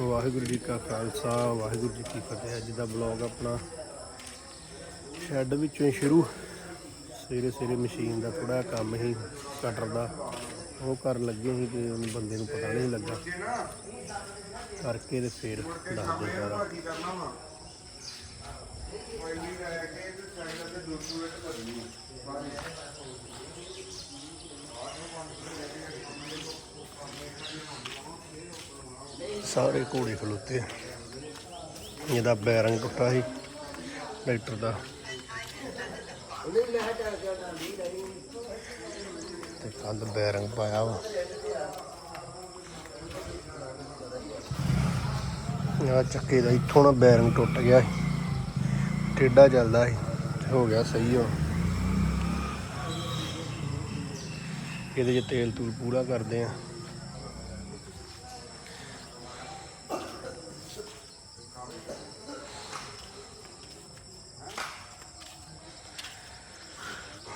ਵਾਹਿਗੁਰੂ ਜੀ ਕਾ ਖਾਲਸਾ, ਵਾਹਿਗੁਰੂ ਜੀ ਕੀ ਫਤਿਹ। ਅੱਜ ਦਾ ਬਲੌਗ ਆਪਣਾ ਸ਼ੈੱਡ ਵਿੱਚੋਂ ਹੀ ਸ਼ੁਰੂ। ਸਵੇਰੇ ਸਵੇਰੇ ਮਸ਼ੀਨ ਦਾ ਥੋੜਾ ਕੰਮ ਹੀ ਕਟਰ ਦਾ। ਉਹ ਕਰਨ ਲੱਗੇ ਸੀ ਕਿ ਉਹਨੂੰ ਬੰਦੇ ਨੂੰ ਪਤਾ ਨਹੀਂ ਲੱਗਾ। ਕਰਕੇ ਤੇ ਫਿਰ ਦੱਸਦੇ ਸਾਰਾ। ਸਾਰੇ ਘੋੜੇ ਖਲੋਤੇ ਆ। ਇਹਦਾ ਬੈਰੰਗ ਟੁੱਟਾ ਸੀ ਟਰੈਕਟਰ ਦਾ। ਤੇ ਕੰਧ ਬੈਰੰਗ ਪਾਇਆ ਵਾ। ਆ ਚੱਕੇ ਦਾ ਇੱਥੋਂ ਨਾ ਬੈਰੰਗ ਟੁੱਟ ਗਿਆ ਸੀ। ਟੇਡਾ ਚੱਲਦਾ ਸੀ ਹੋ ਗਿਆ ਸਹੀ ਹੁਣ। ਇਹਦੇ 'ਚ ਤੇਲ ਤੂਲ ਪੂਰਾ ਕਰਦੇ ਆ।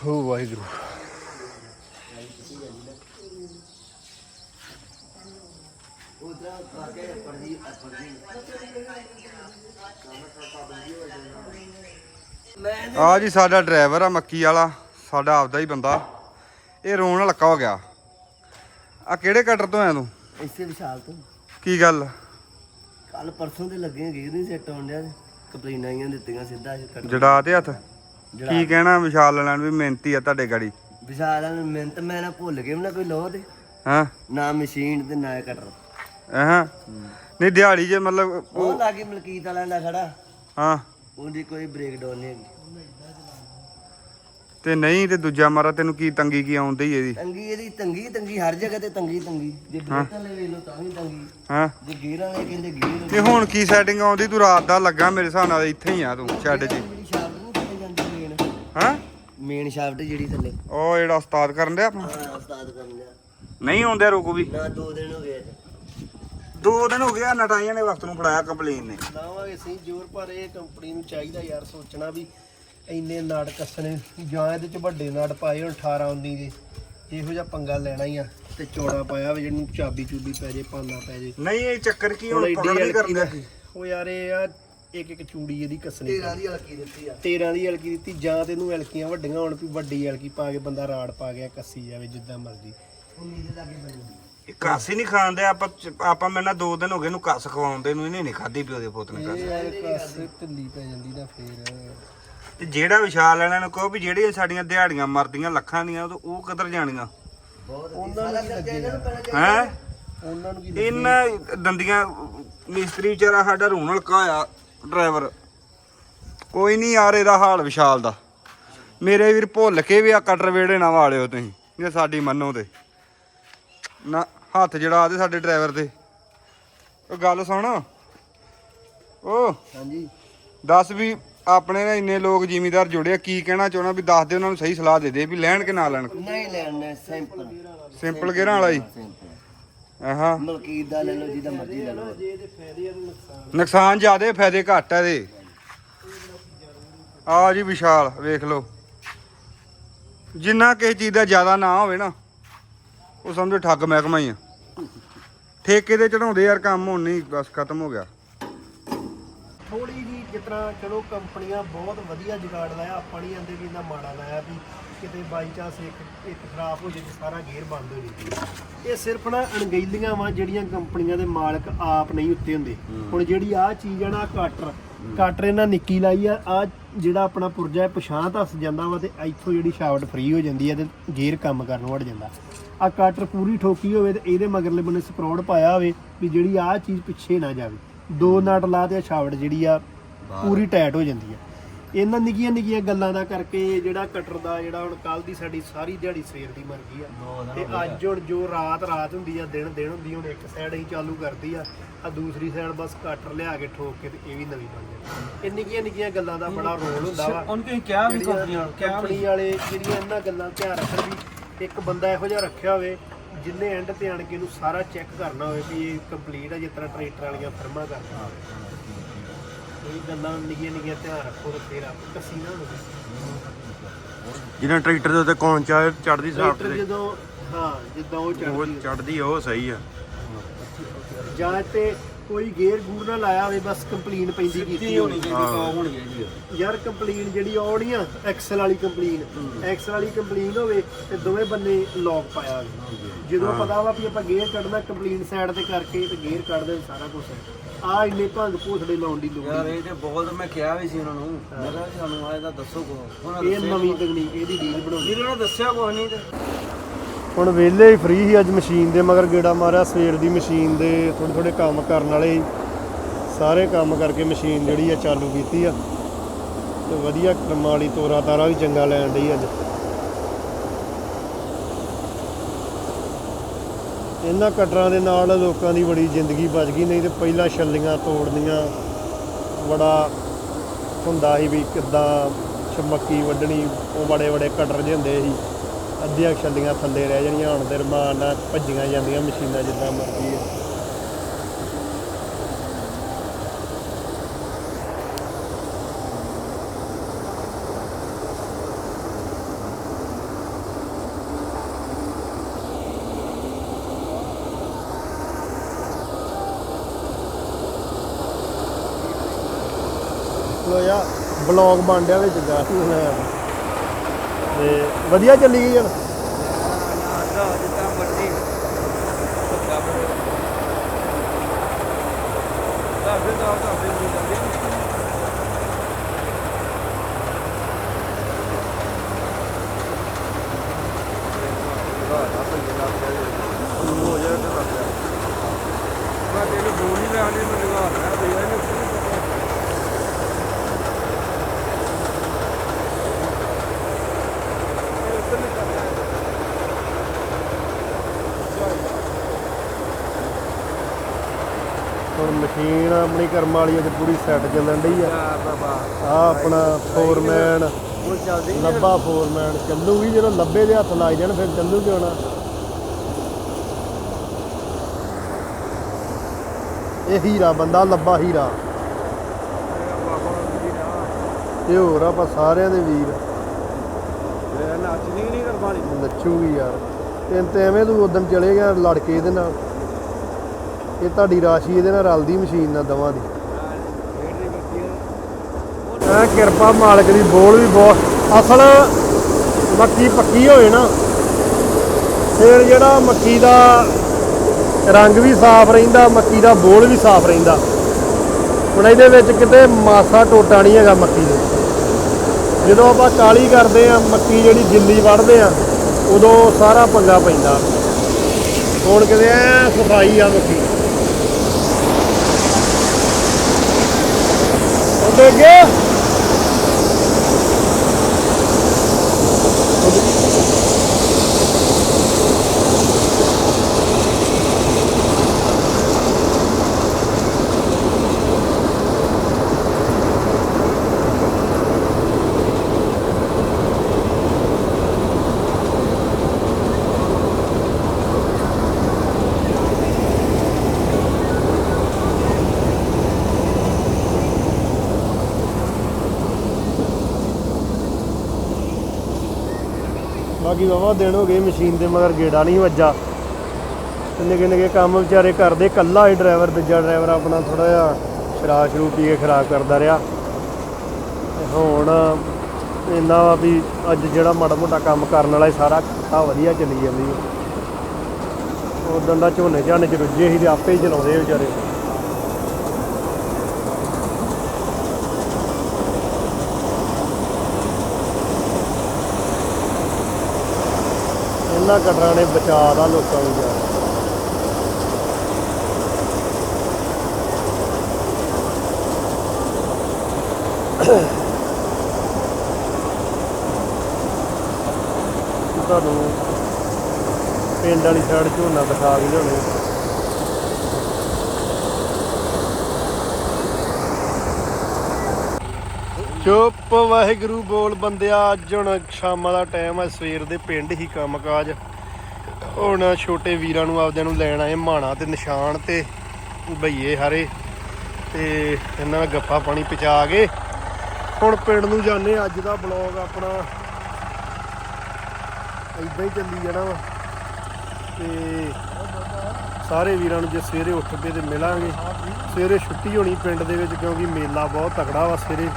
ਹੋ ਵਾਹਿਗੁਰੂ। ਆ ਜੀ ਸਾਡਾ ਡਰਾਈਵਰ ਆ ਮੱਕੀ ਵਾਲਾ ਸਾਡਾ ਆਪਦਾ ਹੀ ਬੰਦਾ। ਇਹ ਰੋਣ ਲੱਗਾ ਹੋ ਗਿਆ। ਆ ਕਿਹੜੇ ਕਟਰ ਤੋਂ ਆਇਆ ਤੂੰ? ਇਸੇ ਵਿਸ਼ਾਲ ਤੋਂ। ਕੀ ਗੱਲ? ਕੱਲ ਪਰਸੋਂ ਦੇ ਲੱਗੇ ਗਏ ਨਹੀਂ ਸੈੱਟ ਆਉਣ ਡਿਆ ਕੰਪਲੇਨਾਂ ਆਈਆਂ ਦਿੱਤੀਆਂ ਸਿੱਧਾ। ਜੜਾ ਤੇ ਹੱਥ। ਕੀ ਕਹਿਣਾ ਵਿਸ਼ਾਲ ਲੈਣ ਵੀ ਮਿਹਨਤੀ ਆ ਤੁਹਾਡੇ ਗਾੜੀ? ਵਿਸ਼ਾਲ ਵਾਲੇ ਨੂੰ ਮਿਹਨਤ ਮੈਂ ਨਾ ਭੁੱਲ ਗਿਆ ਨਾ ਕੋਈ ਲੋਹ ਤੇ ਹਾਂ? ਨਾ ਮਸ਼ੀਨ ਤੇ ਨਾ ਕਟਰ ਹਾਂ? ਨਹੀਂ ਦਿਹਾੜੀ ਜੇ ਮਤਲਬ ਉਹ ਲਾਗੇ ਮਲਕੀਤ ਵਾਲਿਆਂ ਦਾ ਖੜਾ। ਹਾਂ। ਉਹਦੀ ਕੋਈ ਬ੍ਰੇਕ ਡਾਊਨ ਨਹੀਂ ਹੈਗੀ। ਤੇ ਨਹੀਂ ਤੇ ਦੂਜਾ ਮਾਰਾ ਤੈਨੂੰ ਕੀ ਤੰਗੀ ਕੀ ਆਉਂਦੀ ਇਹਦੀ? ਤੰਗੀ ਇਹਦੀ ਤੰਗੀ ਤੰਗੀ ਹਰ ਜਗ੍ਹਾ ਤੇ ਤੰਗੀ ਤੰਗੀ। ਜੇ ਬ੍ਰੇਕਾਂ ਲੈ ਵੇਖ ਲਓ ਤਾਂ ਵੀ ਤੰਗੀ। ਹਾਂ। ਜੇ ਗੇਅਰਾਂ ਲੈ ਕਹਿੰਦੇ ਗੇਅਰ ਤੇ ਹੁਣ ਕੀ ਸੈਟਿੰਗ ਆਉਂਦੀ? ਤੂੰ ਰਾਤ ਦਾ ਲੱਗਾ ਮੇਰੇ ਹਿਸਾਬ ਨਾਲ ਇੱਥੇ ਹੀ ਆ ਤੂੰ ਸ਼ੈੱਡ 'ਚ ਹਾਂ? ਮੇਨ ਸ਼ਾਫਟ ਜਿਹੜੀ ਥੱਲੇ। ਉਹ ਜਿਹੜਾ ਉਸਤਾਦ ਕਰਨ ਡਿਆ ਆਪਣਾ? ਹਾਂ ਉਸਤਾਦ ਕਰਨ ਲਿਆ ਨਹੀਂ ਆਉਂਦੇ ਰੁਕ ਵੀ। ਨਾ ਦੋ ਦਿਨ ਹੋ ਗਏ। ਦੋ ਦਿਨ ਹੋ ਗਿਆ ਨਟਾਈਆਂ ਨੇ ਵਕਤ ਨੂੰ ਫੜਾਇਆ ਕੰਪਲੇਨ ਨੇ। ਲਾਵਾਂਗੇ ਸਹੀ ਜ਼ੋਰ ਪਰ ਇਹ ਕੰਪਨੀ ਨੂੰ ਚਾਹੀਦਾ ਯਾਰ ਸੋਚਣਾ ਵੀ ਇੰਨੇ ਨਾੜ ਕੱਸਣੇ ਜਾਂ ਇਹਦੇ ਚ ਵੱਡੇ ਨਾੜ ਪਾਏ ਹੁਣ 18 19 ਦੇ। ਇਹੋ ਜਿਹਾ ਪੰਗਾ ਲੈਣਾ ਹੀ ਆ ਤੇ ਚੌੜਾ ਪਾਇਆ ਵੀ ਜਿਹਨੂੰ ਚਾਬੀ ਚੂਬੀ ਪੈ ਜੇ ਪਾਨਾ ਪੈ ਜੇ। ਨਹੀਂ ਇਹ ਚੱਕਰ ਕੀ ਹੁਣ ਪਕੜ ਨਹੀਂ ਕਰਦੇ। ਉਹ ਯਾਰ ਇਹ ਆ ਇੱਕ ਇੱਕ ਚੂੜੀ ਇਹਦੀ ਕੱਸਣੀ ਤੇਰਾਂ ਦੀ ਹਲਕੀ ਦਿੱਤੀ ਆ। 13 ਦੀ ਹਲਕੀ ਦਿੱਤੀ ਜਾਂ ਤੈਨੂੰ ਹਲਕੀਆਂ ਵੱਡੀਆਂ ਹੋਣ ਵੀ ਵੱਡੀ ਹਲਕੀ ਪਾ ਕੇ ਬੰਦਾ ਰਾੜ ਪਾ ਗਿਆ ਕੱਸੀ ਜਾਵੇ ਜਿੱਦਾਂ ਮਰਜ਼ੀ। 19 ਦੇ ਲਾਗੇ ਬਣੀ ਇਹ ਕੱਸ ਹੀ ਨਹੀਂ ਖਾਂਦੇ ਆਪਾਂ ਆਪਾਂ ਮੇਰੇ ਨਾਲ ਦੋ ਦਿਨ ਹੋ ਗਏ ਨੂੰ ਕੱਸ ਖਵਾਉਂਦੇ ਨੂੰ ਇਹਨੇ ਨਹੀਂ ਖਾਦੀ ਪਿਓ ਦੇ ਪੁੱਤ ਨੇ ਕੱਸ। ਇਹ ਯਾਰ ਕੱਸ ਢਿੱਲੀ ਪੈ ਜਾਂਦੀ ਨਾ ਫੇਰ। ਤੇ ਜਿਹੜਾ ਵਿਸ਼ਾਲ ਲੈਣਾ ਨੂੰ ਕਹੋ ਵੀ ਜਿਹੜੀਆਂ ਸਾਡੀਆਂ ਦਿਹਾੜੀਆਂ ਮਰਦੀਆਂ ਲੱਖਾਂ ਦੀਆਂ ਉਹ ਉਹ ਕਿੱਧਰ ਜਾਣੀਆਂ? ਬਹੁਤ ਉਹਨਾਂ ਨੂੰ ਕੀ ਲੱਗੇਗਾ? ਹੈ? ਉਹਨਾਂ ਨੂੰ ਕੀ ਇਹਨਾਂ ਦੰਦੀਆਂ ਮਿਸਤਰੀ ਵਿਚਾਰਾ ਸਾਡਾ ਰੋਣ ਹਲਕਾ ਆ ਡਰਾਈਵਰ। ਕੋਈ ਨਹੀਂ ਯਾਰ ਇਹਦਾ ਹਾਲ ਵਿਸ਼ਾਲ ਦਾ। ਮੇਰੇ ਵੀਰ ਭੁੱਲ ਕੇ ਵੀ ਆ ਕਟਰ ਵੇੜੇ ਨਾ ਵਾਲਿਓ ਤੁਸੀਂ ਜੇ ਸਾਡੀ ਮੰਨੋ ਤੇ। ਨਾ ਹੱਥ ਜੜਾ ਦੇ ਸਾਡੇ ਡਰਾਈਵਰ ਤੇ ਉਹ ਗੱਲ ਸੁਣ। ਉਹ ਹਾਂਜੀ। ਦੱਸ ਵੀ ਆਪਣੇ ਨਾਲ ਇੰਨੇ ਲੋਕ ਜ਼ਿਮੀਦਾਰ ਜੁੜੇ ਆ ਕੀ ਕਹਿਣਾ ਚਾਹਣਾ ਵੀ ਦੱਸ ਦੇ ਉਹਨਾਂ ਨੂੰ ਸਹੀ ਸਲਾਹ ਦੇ ਦੇ ਵੀ ਲੈਣ ਕਿ ਨਾ ਲੈਣ? ਨਹੀਂ ਲੈਣੇ ਸਿੰਪਲ ਸਿੰਪਲ ਗੇਰਾਂ ਵਾਲਾ ਹੀ ਸਿੰਪਲ ਆਹਾਂ। ਮਲਕੀਤ ਦਾ ਲੈ ਲਓ ਜਿਹਦਾ ਮਰਜ਼ੀ ਲੈ ਲਓ। ਜੇ ਇਹਦੇ ਫਾਇਦੇ ਆ ਤੇ ਨੁਕਸਾਨ ਜ਼ਿਆਦੇ ਫਾਇਦੇ ਘੱਟ ਆ ਇਹਦੇ। ਆ ਜੀ ਵਿਸ਼ਾਲ ਵੇਖ ਲਓ। ਜਿੰਨਾ ਕਿਸੇ ਚੀਜ਼ ਦਾ ਜ਼ਿਆਦਾ ਨਾ ਹੋਵੇ ਨਾ ਉਹ ਸਮਝੋ ਠੱਗ ਮਹਿਕਮਾ ਹੀ ਆ। ਠੇਕੇ ਤੇ ਚੜਾਉਂਦੇ ਯਾਰ ਕੰਮ ਹੁਣ ਨਹੀਂ ਬਸ ਖਤਮ ਹੋ ਗਿਆ। ਜਿਤਨਾ ਚਲੋ ਕੰਪਨੀਆਂ ਬਹੁਤ ਵਧੀਆ ਜੁਗਾੜ ਲਾਇਆ ਆਪਾਂ ਨਹੀਂ ਆਂਦੇ ਵੀ ਇਹਦਾ ਮਾੜਾ ਲਾਇਆ ਵੀ ਕਿਤੇ ਬਾਈ ਚਾਂਸ ਇੱਕ ਇੱਕ ਖਰਾਬ ਹੋ ਜੇ ਤੇ ਸਾਰਾ ਗੇਅਰ ਬੰਦ ਹੋ ਜੇ। ਇਹ ਸਿਰਫ ਨਾ ਅਣਗਹਿਲੀਆਂ ਵਾਂ ਜਿਹੜੀਆਂ ਕੰਪਨੀਆਂ ਦੇ ਮਾਲਕ ਆਪ ਨਹੀਂ ਉੱਤੇ ਹੁੰਦੇ। ਹੁਣ ਜਿਹੜੀ ਆਹ ਚੀਜ਼ ਆ ਨਾ ਕਟਰ ਕਟਰ ਇਹਨਾਂ ਨਿੱਕੀ ਲਾਈ ਆ ਆ ਜਿਹੜਾ ਆਪਣਾ ਪੁਰਜਾ ਹੈ ਪਛਾਂ ਧੱਸ ਜਾਂਦਾ ਵਾ ਤੇ ਇੱਥੋਂ ਜਿਹੜੀ ਸ਼ਾਫਟ ਫ੍ਰੀ ਹੋ ਜਾਂਦੀ ਹੈ ਤੇ ਗੇਅਰ ਕੰਮ ਕਰਨ ਹਟ ਜਾਂਦਾ। ਆ ਕਟਰ ਪੂਰੀ ਠੋਕੀ ਹੋਵੇ ਤੇ ਇਹਦੇ ਮਗਰਲੇ ਬੰਨੇ ਸਪਰੋਡ ਪਾਇਆ ਹੋਵੇ ਵੀ ਜਿਹੜੀ ਆਹ ਚੀਜ਼ ਪਿੱਛੇ ਨਾ ਜਾਵੇ। ਦੋ ਨਟ ਲਾ ਤੇ ਸ਼ਾਫਟ ਜਿਹੜੀ ਆ ਪੂਰੀ ਟਾਈਟ ਹੋ ਜਾਂਦੀ ਆ। ਇਹਨਾਂ ਨਿੱਕੀਆਂ ਨਿੱਕੀਆਂ ਗੱਲਾਂ ਦਾ ਕਰਕੇ ਜਿਹੜਾ ਕਟਰ ਦਾ ਜਿਹੜਾ ਹੁਣ ਕੱਲ ਦੀ ਸਾਡੀ ਸਾਰੀ ਦਿਹਾੜੀ ਸਵੇਰ ਦੀ ਮਰ ਗਈ ਆ। ਤੇ ਅੱਜ ਹੁਣ ਜੋ ਰਾਤ ਰਾਤ ਹੁੰਦੀ ਆ ਦਿਨ ਦਿਨ ਹੁੰਦੀ ਹੁਣ ਇੱਕ ਸਾਈਡ ਹੀ ਚਾਲੂ ਕਰਦੀ ਆ ਆ ਦੂਸਰੀ ਸਾਈਡ ਬਸ ਕਟਰ ਲਿਆ ਕੇ ਠੋਕ ਕੇ ਤੇ ਇਹ ਵੀ ਨਵੀਂ ਬਣ ਜਾਂਦੀ ਇਹ ਨਿੱਕੀਆਂ ਨਿੱਕੀਆਂ ਗੱਲਾਂ ਦਾ ਬੜਾ ਰੋਲ ਹੁੰਦਾ ਵਾ। ਉਹਨਾਂ ਕਹੀਂ ਕਿਹਾ ਵੀ ਕੰਪਨੀਆਂ ਕੰਪਨੀ ਵਾਲੇ ਜਿਹੜੀਆਂ ਇਹਨਾਂ ਗੱਲਾਂ ਧਿਆਨ ਰੱਖਣ ਵੀ ਇੱਕ ਬੰਦਾ ਇਹੋ ਜਿਹਾ ਰੱਖਿਆ ਹੋਵੇ ਜਿੰਨੇ ਐਂਡ ਤੇ ਆਣ ਕੇ ਇਹਨੂੰ ਸਾਰਾ ਚੈੱਕ ਕਰਨਾ ਹੋਵੇ ਵੀ ਇਹ ਕੰਪਲੀਟ ਆ ਜਿਸ ਤਰ੍ਹਾਂ ਟਰੈਕਟਰ ਵਾਲੀਆਂ ਫਰਮਾਂ ਕਰਦੀਆਂ ਇਹ ਗੱਲਾਂ ਨਿੱਕੀਆਂ ਨਿੱਕੀਆਂ ਧਿਆਨ ਰੱਖੋ ਤੇ ਫਿਰ ਆਪ ਕਸੀ ਨਾ ਹੋਵੇ ਜਿਹਨਾਂ ਟਰੈਕਟਰ ਦੇ ਉੱਤੇ ਕੌਣ ਚਾ ਚੜਦੀ ਟਰੈਕਟਰ ਤੇ ਜਦੋਂ ਹਾਂ ਜਿੱਦਾਂ ਉਹ ਉਹ ਚੜਦੀ ਚੜਦੀ ਆ ਉਹ ਸਹੀ ਆ। ਜਾਂ ਤੇ ਕੋਈ ਗੇਅਰ ਗੂਰ ਨਾ ਲਾਇਆ ਹੋਵੇ ਬਸ ਕੰਪਲੀਨ ਪੈਂਦੀ ਕੀਤੀ ਹੋਣੀ ਹੋਣੀ ਚਾਹੀਦੀ ਆ। ਯਾਰ ਕੰਪਲੀਨ ਜਿਹੜੀ ਆਉਣੀ ਆ ਐਕਸਲ ਵਾਲੀ ਕੰਪਲੀਨ। ਐਕਸਲ ਵਾਲੀ ਕੰਪਲੀਨ ਹੋਵੇ ਤੇ ਦੋਵੇਂ ਬੰਨੇ ਲੌਕ ਪਾਇਆ ਹੋਵੇ। ਜਦੋਂ ਪਤਾ ਵਾ ਵੀ ਆਪਾਂ ਗੇਅਰ ਕੱਢਣਾ ਕੰਪਲੀਨ ਸਾਈਡ ਤੇ ਕਰਕੇ ਤੇ ਗੇਅਰ ਕੱਢਦੇ ਸਾਰਾ ਕੁਝ ਆ ਇੰਨੇ ਭੰਗ ਭੂਸੜੇ ਲਾਉਣ ਦੀ ਲੋੜ ਯਾਰ ਨਹੀਂ। ਇਹ ਤੇ ਬਹੁਤ ਮੈਂ ਕਿਹਾ ਵੀ ਸੀ ਉਹਨਾਂ ਨੂੰ। ਮੈਂ ਕਿਹਾ ਵੀ ਸਾਨੂੰ ਆ ਇਹਦਾ ਦੱਸੋ ਕੋ ਉਹਨਾਂ ਇਹ ਨਵੀਂ ਤਕਨੀਕ ਇਹਦੀ ਡੀਲ ਬਣਾਉਣੀ। ਵੀਰੇ ਨੇ ਦੱਸਿਆ ਕੁਝ ਨਹੀਂ ਤੇ। ਹੁਣ ਵਿਹਲੇ ਹੀ ਫ੍ਰੀ ਹੀ ਅੱਜ ਮਸ਼ੀਨ ਦੇ ਮਗਰ ਗੇੜਾ ਮਾਰਿਆ ਸਵੇਰ ਦੀ ਮਸ਼ੀਨ ਦੇ ਥੋੜੇ ਥੋੜੇ ਕੰਮ ਕਰਨ ਵਾਲੇ ਸੀ। ਸਾਰੇ ਕੰਮ ਕਰਕੇ ਮਸ਼ੀਨ ਜਿਹੜੀ ਆ ਚਾਲੂ ਕੀਤੀ ਆ। ਤੇ ਵਧੀਆ ਕੰਮਾਂ ਵਾਲੀ ਤੋਰਾ ਤਾਰਾ ਵੀ ਚੰਗਾ ਲੈਣ ਡਈ ਅੱਜ। ਇਹਨਾਂ ਕਟਰਾਂ ਦੇ ਨਾਲ ਲੋਕਾਂ ਦੀ ਬੜੀ ਜ਼ਿੰਦਗੀ ਬਚ ਗਈ, ਨਹੀਂ ਤੇ ਪਹਿਲਾਂ ਛੱਲੀਆਂ ਤੋੜਨੀਆਂ ਬੜਾ ਹੁੰਦਾ ਸੀ ਵੀ ਕਿੱਦਾਂ ਛਮੱਕੀ ਵੱਢਣੀ, ਉਹ ਬੜੇ ਬੜੇ ਕਟਰ ਜਿਹੇ ਹੁੰਦੇ ਸੀ। ਅੱਧੀਆਂ ਛੱਲੀਆਂ ਥੱਲੇ ਰਹਿ ਜਾਣੀਆਂ, ਹੁਣ ਤੇ ਰਮਾਨ ਨਾਲ ਭੱਜੀਆਂ ਜਾਂਦੀਆਂ ਮਸ਼ੀਨਾਂ ਜਿੱਦਾਂ ਮਰਜ਼ੀ ਹੈ ਲੋ ਯਾ ਬਲੌਗ ਬਣ ਡਿਆ ਵਿੱਚ ਗਾ ਤੇ ਵਧੀਆ ਚੱਲੀ ਗਈ ਯਾਰ। ਹੁਣ ਮਸ਼ੀਨ ਆਪਣੀ ਕਰਮ ਵਾਲੀ ਅੱਜ ਪੂਰੀ ਸੈੱਟ ਚੱਲਣ ਡਈ ਆ। ਆ ਆਪਣਾ ਫੋਰਮੈਨ ਲੱਭਾ ਫੋਰਮੈਨ ਚੱਲੂਗੀ ਜਦੋਂ ਲੱਭੇ ਦੇ ਹੱਥ ਲੱਗ ਜਾਣ ਫਿਰ ਚੱਲੂ ਕਿਉਂ ਨਾ? ਇਹ ਹੀਰਾ ਬੰਦਾ ਲੱਭਾ ਹੀਰਾ। ਇਹ ਹੋਰ ਆਪਾਂ ਸਾਰਿਆਂ ਦੇ ਵੀਰ। ਨੱਚਣੀ ਨਹੀਂ ਨੱਚੂਗੀ ਯਾਰ। ਤੇ ਤੇ ਐਵੇਂ ਤੂੰ ਉਦੋਂ ਚਲੇ ਗਿਆ ਲੜ ਕੇ ਇਹਦੇ ਨਾਲ। ਇਹ ਤੁਹਾਡੀ ਰਾਸ਼ੀ ਇਹਦੇ ਨਾਲ ਰਲਦੀ ਮਸ਼ੀਨ ਨਾਲ ਦਵਾਂ ਦੀ। ਐ ਕਿਰਪਾ ਮਾਲਕ ਦੀ, ਬੋਲ ਵੀ ਬਹੁਤ। ਅਸਲ ਮੱਕੀ ਪੱਕੀ ਹੋਏ ਨਾ, ਫਿਰ ਜਿਹੜਾ ਮੱਕੀ ਦਾ ਰੰਗ ਵੀ ਸਾਫ਼ ਰਹਿੰਦਾ, ਮੱਕੀ ਦਾ ਬੋਲ ਵੀ ਸਾਫ਼ ਰਹਿੰਦਾ। ਹੁਣ ਇਹਦੇ ਵਿੱਚ ਕਿਤੇ ਮਾਸਾ ਟੋਟਾ ਨਹੀਂ ਹੈਗਾ ਮੱਕੀ ਦੇ। ਜਦੋਂ ਆਪਾਂ ਕਾਲੀ ਕਰਦੇ ਆ ਮੱਕੀ ਜਿਹੜੀ ਗਿੱਲੀ ਵੱਢਦੇ ਆ ਉਦੋਂ ਸਾਰਾ ਪੰਗਾ ਪੈਂਦਾ। ਹੁਣ ਕਿਤੇ ਐ ਸਫ਼ਾਈ ਆ ਮੱਕੀ ਉਹਦੇ ਅੱਗੇ ਬਾਕੀ ਵਾਵਾ ਦਿਨ ਹੋ ਗਏ ਮਸ਼ੀਨ ਦੇ ਮਗਰ ਗੇੜਾ ਨਹੀਂ ਵੱਜਾ। ਤੇ ਨਿੱਕੇ ਨਿੱਕੇ ਕੰਮ ਵਿਚਾਰੇ ਕਰਦੇ ਕੱਲਾ ਹੀ ਡਰਾਈਵਰ, ਦੂਜਾ ਡਰਾਈਵਰ ਆਪਣਾ ਥੋੜਾ ਜਿਹਾ ਸ਼ਰਾਬ ਸ਼ਰੂ ਪੀ ਕੇ ਖਰਾਬ ਕਰਦਾ ਰਿਹਾ। ਤੇ ਹੁਣ ਇੰਨਾ ਵਾ ਵੀ ਅੱਜ ਜਿਹੜਾ ਮਾੜਾ ਮੋਟਾ ਕੰਮ ਕਰਨ ਵਾਲਾ ਸਾਰਾ ਖੱਤਾ ਵਧੀਆ ਚੱਲੀ ਜਾਂਦੀ ਹੈ ਉਦੋਂ ਦਾ ਝੋਨੇ ਝਾਨੇ ਚ ਰੁੱਝੇ ਸੀ ਤੇ ਆਪੇ ਹੀ ਚਲਾਉਂਦੇ ਵਿਚਾਰੇ। ਇਹਨਾਂ ਕਟਰਾਂ ਨੇ ਬਚਾ ਦਾ ਲੋਕਾਂ ਨੂੰ ਯਾਰ ਤੁਹਾਨੂੰ ਪਿੰਡ ਵਾਲੀ ਸਾਈਡ ਝੋਨਾ ਦਿਖਾ ਕੇ ਲਿਆਉਣੇ। ਚੁੱਪ, ਵਾਹਿਗੁਰੂ ਬੋਲ ਬੰਦਿਆ, ਅੱਜ ਹੁਣ ਸ਼ਾਮਾਂ ਦਾ ਟਾਈਮ ਹੈ ਸਵੇਰ ਦੇ ਪਿੰਡ ਹੀ ਕੰਮਕਾਜ। ਹੁਣ ਛੋਟੇ ਵੀਰਾਂ ਨੂੰ ਆਪਦਿਆਂ ਨੂੰ ਲੈਣ ਆਏ ਮਾਣਾ ਤੇ ਨਿਸ਼ਾਨ ਤੇ ਭਈਏ ਹਾਰੇ, ਤੇ ਇਹਨਾਂ ਨਾਲ ਗੱਪਾ ਪਾਣੀ ਪਚਾ ਕੇ। ਹੁਣ ਪਿੰਡ ਨੂੰ ਜਾਂਦੇ ਅੱਜ ਦਾ ਬਲੌਗ ਆਪਣਾ। ਇਦਾਂ ਹੀ ਚੱਲੀ ਜਾਣਾ ਵਾ। ਤੇ ਸਾਰੇ ਵੀਰਾਂ ਨੂੰ ਜੇ ਸਵੇਰੇ ਉੱਠ ਪਏ ਤੇ ਮਿਲਾਂਗੇ। ਸਵੇਰੇ ਛੁੱਟੀ ਹੋਣੀ ਪਿੰਡ ਦੇ ਵਿੱਚ, ਕਿਉਂਕਿ ਮੇਲਾ ਬਹੁਤ ਤਕੜਾ ਵਾ ਸਵੇਰੇ।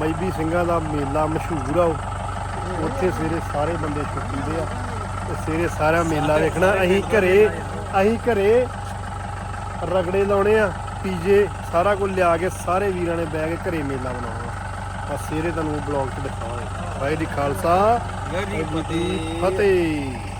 ਮਈਬੀ ਸਿੰਘਾਂ ਦਾ ਮੇਲਾ ਮਸ਼ਹੂਰ ਆ ਉਹ। ਉੱਥੇ ਸਵੇਰੇ ਸਾਰੇ ਬੰਦੇ ਛੁੱਟੀ ਦੇ ਆ ਤੇ ਸਵੇਰੇ ਸਾਰਾ ਮੇਲਾ ਵੇਖਣਾ। ਅਸੀਂ ਘਰੇ ਅਸੀਂ ਘਰੇ ਰਗੜੇ ਲਾਉਣੇ ਆ ਪੀਜੇ ਸਾਰਾ ਕੁਝ ਲਿਆ ਕੇ ਸਾਰੇ ਵੀਰਾਂ ਨੇ ਬਹਿ ਕੇ ਘਰੇ ਮੇਲਾ ਬਣਾਉਣਾ ਬਸ ਸਵੇਰੇ ਤੁਹਾਨੂੰ ਬਲੌਗ 'ਚ ਦਿਖਾਵਾਂਗੇ। ਵਾਹਿਗੁਰੂ ਜੀ ਖਾਲਸਾ ਵਾਹਿਗੁਰੂ ਜੀ ਕੀ ਫਤਿਹ।